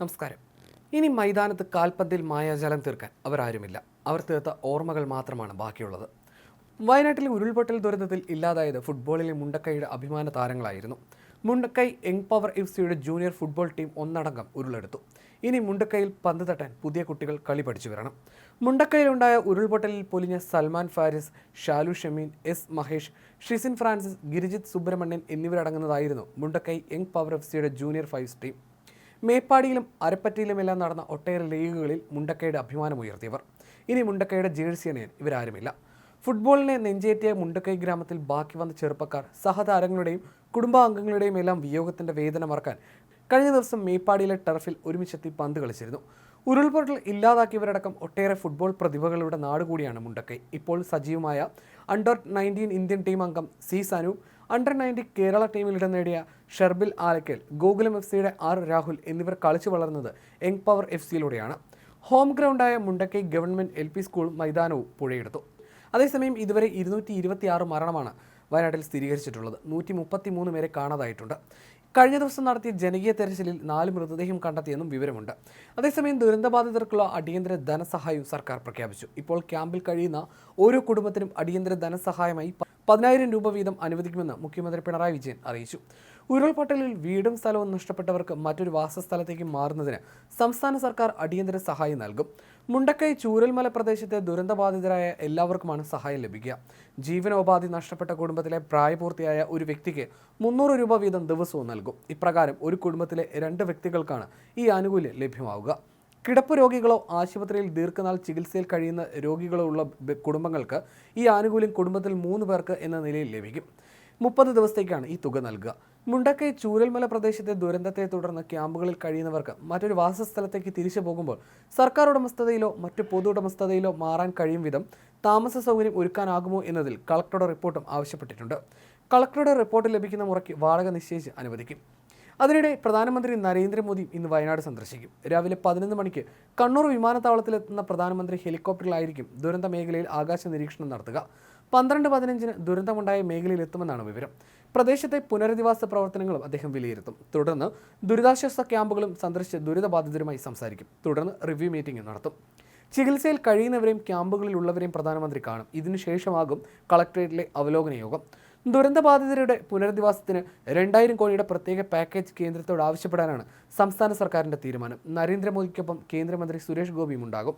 നമസ്കാരം. ഇനി മൈതാനത്ത് കാൽപന്തിൽ മായാജലം തീർക്കാൻ അവരാരുമില്ല. അവർ തീർത്ത ഓർമ്മകൾ മാത്രമാണ് ബാക്കിയുള്ളത്. വയനാട്ടിലെ ഉരുൾപൊട്ടൽ ദുരന്തത്തിൽ ഇല്ലാതായത് ഫുട്ബോളിലെ മുണ്ടക്കൈയുടെ അഭിമാന താരങ്ങളായിരുന്നു. മുണ്ടക്കൈ യങ് പവർ എഫ് സിയുടെ ജൂനിയർ ഫുട്ബോൾ ടീം ഒന്നടങ്കം ഉരുളെടുത്തു. ഇനി മുണ്ടക്കൈയിൽ പന്ത് തട്ടാൻ പുതിയ കുട്ടികൾ കളി പഠിച്ചു വരണം. മുണ്ടക്കൈയിലുണ്ടായ ഉരുൾപൊട്ടലിൽ പൊലിഞ്ഞ സൽമാൻ ഫാരിസ് ഷാലു ഷമീൻ എസ് മഹേഷ് ഷിസിൻ ഫ്രാൻസിസ് ഗിരിജിത്ത് സുബ്രഹ്മണ്യൻ എന്നിവരടങ്ങുന്നതായിരുന്നു മുണ്ടക്കൈ യങ് പവർ എഫ് സിയുടെ ജൂനിയർ ഫൈവ്സ് ടീം. മേപ്പാടിയിലും അരപ്പറ്റയിലുമെല്ലാം നടന്ന ഒട്ടേറെ ലീഗുകളിൽ മുണ്ടക്കയുടെ അഭിമാനമുയർത്തിയവർ ഇനി മുണ്ടക്കയുടെ ജേഴ്സി അണിയൻ ഇവരാരുമില്ല. ഫുട്ബോളിനെ നെഞ്ചേറ്റിയ മുണ്ടക്കൈ ഗ്രാമത്തിൽ ബാക്കി വന്ന ചെറുപ്പക്കാർ സഹതാരങ്ങളുടെയും കുടുംബാംഗങ്ങളുടെയും എല്ലാം വിയോഗത്തിന്റെ വേദന മറക്കാൻ കഴിഞ്ഞ ദിവസം മേപ്പാടിയിലെ ടർഫിൽ ഒരുമിച്ചെത്തി പന്ത് കളിച്ചിരുന്നു. ഉരുൾപൊട്ടൽ ഇല്ലാതാക്കിയവരടക്കം ഒട്ടേറെ ഫുട്ബോൾ പ്രതിഭകളുടെ നാടുകൂടിയാണ് മുണ്ടക്കൈ. ഇപ്പോൾ സജീവമായ അണ്ടർ നയന്റീൻ ഇന്ത്യൻ ടീം അംഗം സി സനു അണ്ടർ നയന്റി കേരള ടീമിൽ ഇടം നേടിയ ഷെർബിൽ ആലക്കൽ ഗോകുലം എഫ് സിയുടെ ആർ രാഹുൽ എന്നിവർ കളിച്ചു വളർന്നത് യങ് പവർ എഫ് സിയിലൂടെയാണ് home ഗ്രൗണ്ടായ Mundakkai government L P school മൈതാനവും പുഴയെടുത്തു. അതേസമയം ഇതുവരെ ഇരുന്നൂറ്റി ഇരുപത്തി ആറ് മരണമാണ് വയനാട്ടിൽ സ്ഥിരീകരിച്ചിട്ടുള്ളത്. നൂറ്റി മുപ്പത്തി മൂന്ന് പേരെ കാണാതായിട്ടുണ്ട്. കഴിഞ്ഞ ദിവസം നടത്തിയ ജനകീയ തെരച്ചിലിൽ നാല് മൃതദേഹം കണ്ടെത്തിയെന്നും വിവരമുണ്ട്. അതേസമയം ദുരന്തബാധിതർക്കുള്ള അടിയന്തര ധനസഹായവും സർക്കാർ പ്രഖ്യാപിച്ചു. ഇപ്പോൾ ക്യാമ്പിൽ കഴിയുന്ന ഓരോ കുടുംബത്തിനും അടിയന്തര ധനസഹായമായി പതിനായിരം രൂപ വീതം അനുവദിക്കുമെന്ന് മുഖ്യമന്ത്രി പിണറായി വിജയൻ അറിയിച്ചു. ഉരുൾപൊട്ടലിൽ വീടും സ്ഥലവും നഷ്ടപ്പെട്ടവർക്ക് മറ്റൊരു വാസസ്ഥലത്തേക്ക് മാറുന്നതിന് സംസ്ഥാന സർക്കാർ അടിയന്തര സഹായം നൽകും. മുണ്ടക്കൈ ചൂരൽമല പ്രദേശത്തെ ദുരന്തബാധിതരായ എല്ലാവർക്കുമാണ് സഹായം ലഭിക്കുക. ജീവനോപാധി നഷ്ടപ്പെട്ട കുടുംബത്തിലെ പ്രായപൂർത്തിയായ ഒരു വ്യക്തിക്ക് മുന്നൂറ് രൂപ വീതം ദിവസവും നൽകും. ഇപ്രകാരം ഒരു കുടുംബത്തിലെ രണ്ട് വ്യക്തികൾക്കാണ് ഈ ആനുകൂല്യം ലഭ്യമാവുക. കിടപ്പ് രോഗികളോ ആശുപത്രിയിൽ ദീർഘനാൾ ചികിത്സയിൽ കഴിയുന്ന രോഗികളോ ഉള്ള കുടുംബങ്ങൾക്ക് ഈ ആനുകൂല്യം കുടുംബത്തിൽ മൂന്ന് പേർക്ക് എന്ന നിലയിൽ ലഭിക്കും. മുപ്പത് ദിവസത്തേക്കാണ് ഈ തുക നൽകുക. മുണ്ടക്കൈ ചൂരൽമല പ്രദേശത്തെ ദുരന്തത്തെ തുടർന്ന് ക്യാമ്പുകളിൽ കഴിയുന്നവർക്ക് മറ്റൊരു വാസസ്ഥലത്തേക്ക് തിരിച്ചു പോകുമ്പോൾ സർക്കാർ ഉടമസ്ഥതയിലോ മറ്റു പൊതു ഉടമസ്ഥതയിലോ മാറാൻ കഴിയും വിധം താമസ സൗകര്യം ഒരുക്കാനാകുമോ എന്നതിൽ കളക്ടറുടെ റിപ്പോർട്ടും ആവശ്യപ്പെട്ടിട്ടുണ്ട്. കളക്ടറുടെ റിപ്പോർട്ട് ലഭിക്കുന്ന മുറയ്ക്ക് വാടക നിശ്ചയിച്ച് അനുവദിക്കും. അതിനിടെ പ്രധാനമന്ത്രി നരേന്ദ്രമോദി ഇന്ന് വയനാട് സന്ദർശിക്കും. രാവിലെ പതിനൊന്ന് മണിക്ക് കണ്ണൂർ വിമാനത്താവളത്തിലെത്തുന്ന പ്രധാനമന്ത്രി ഹെലികോപ്റ്ററിലായിരിക്കും ദുരന്ത മേഖലയിൽ ആകാശ നിരീക്ഷണം നടത്തുക. പന്ത്രണ്ട് പതിനഞ്ചിന് ദുരന്തമുണ്ടായ മേഖലയിൽ എത്തുമെന്നാണ് വിവരം. പ്രദേശത്തെ പുനരധിവാസ പ്രവർത്തനങ്ങളും അദ്ദേഹം വിലയിരുത്തും. തുടർന്ന് ദുരിതാശ്വാസ ക്യാമ്പുകളും സന്ദർശിച്ച് ദുരിതബാധിതരുമായി സംസാരിക്കും. തുടർന്ന് റിവ്യൂ മീറ്റിംഗ് നടത്തും. ചികിത്സയിൽ കഴിയുന്നവരെയും ക്യാമ്പുകളിലുള്ളവരെയും പ്രധാനമന്ത്രി കാണും. ഇതിനുശേഷമാകും കളക്ടറേറ്റിലെ അവലോകന യോഗം. ദുരന്തബാധിതരുടെ പുനരധിവാസത്തിന് രണ്ടായിരം കോടിയുടെ പ്രത്യേക പാക്കേജ് കേന്ദ്രത്തോട് ആവശ്യപ്പെടാനാണ് സംസ്ഥാന സർക്കാരിന്റെ തീരുമാനം. നരേന്ദ്രമോദിക്കൊപ്പം കേന്ദ്രമന്ത്രി സുരേഷ് ഗോപിയും ഉണ്ടാകും.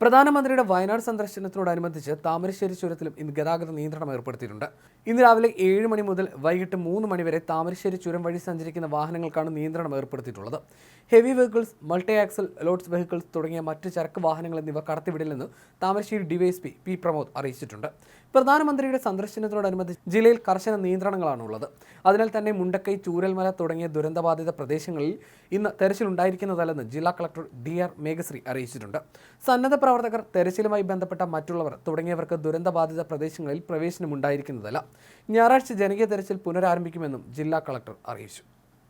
പ്രധാനമന്ത്രിയുടെ വയനാട് സന്ദർശനത്തോടനുബന്ധിച്ച് താമരശ്ശേരി ചുരത്തിലും ഇന്ന് ഗതാഗത നിയന്ത്രണം ഏർപ്പെടുത്തിയിട്ടുണ്ട്. ഇന്ന് രാവിലെ ഏഴ് മണി മുതൽ വൈകിട്ട് മൂന്ന് മണി വരെ താമരശ്ശേരി ചുരം വഴി സഞ്ചരിക്കുന്ന വാഹനങ്ങൾക്കാണ് നിയന്ത്രണം ഏർപ്പെടുത്തിയിട്ടുള്ളത്. Heavy vehicles multi axle loads vehicles തുടങ്ങിയ മറ്റ് ചരക്ക് വാഹനങ്ങൾ എന്നിവ കടത്തിവിടില്ലെന്ന് താമരശ്ശേരി ഡിവൈഎസ്പി പി പ്രമോദ് അറിയിച്ചിട്ടുണ്ട്. പ്രധാനമന്ത്രിയുടെ സന്ദർശനത്തോടനുബന്ധിച്ച് ജില്ലയിൽ കർശന നിയന്ത്രണങ്ങളാണുള്ളത്. അതിനാൽ തന്നെ മുണ്ടക്കൈ ചൂരൽമല തുടങ്ങിയ ദുരന്തബാധിത പ്രദേശങ്ങളിൽ ഇന്ന് തെരച്ചിലുണ്ടായിരിക്കുന്നതല്ലെന്ന് ജില്ലാ കളക്ടർ ഡി ആർ മേഘശ്രീ അറിയിച്ചിട്ടുണ്ട്. സന്നദ്ധ പ്രവർത്തകർ തെരച്ചിലുമായി ബന്ധപ്പെട്ട മറ്റുള്ളവർ തുടങ്ങിയവർക്ക് ദുരന്തബാധിത പ്രദേശങ്ങളിൽ പ്രവേശനമുണ്ടായിരിക്കുന്നതല്ല. ഞായറാഴ്ച ജനകീയ തെരച്ചിൽ പുനരാരംഭിക്കുമെന്നും ജില്ലാ കളക്ടർ അറിയിച്ചു.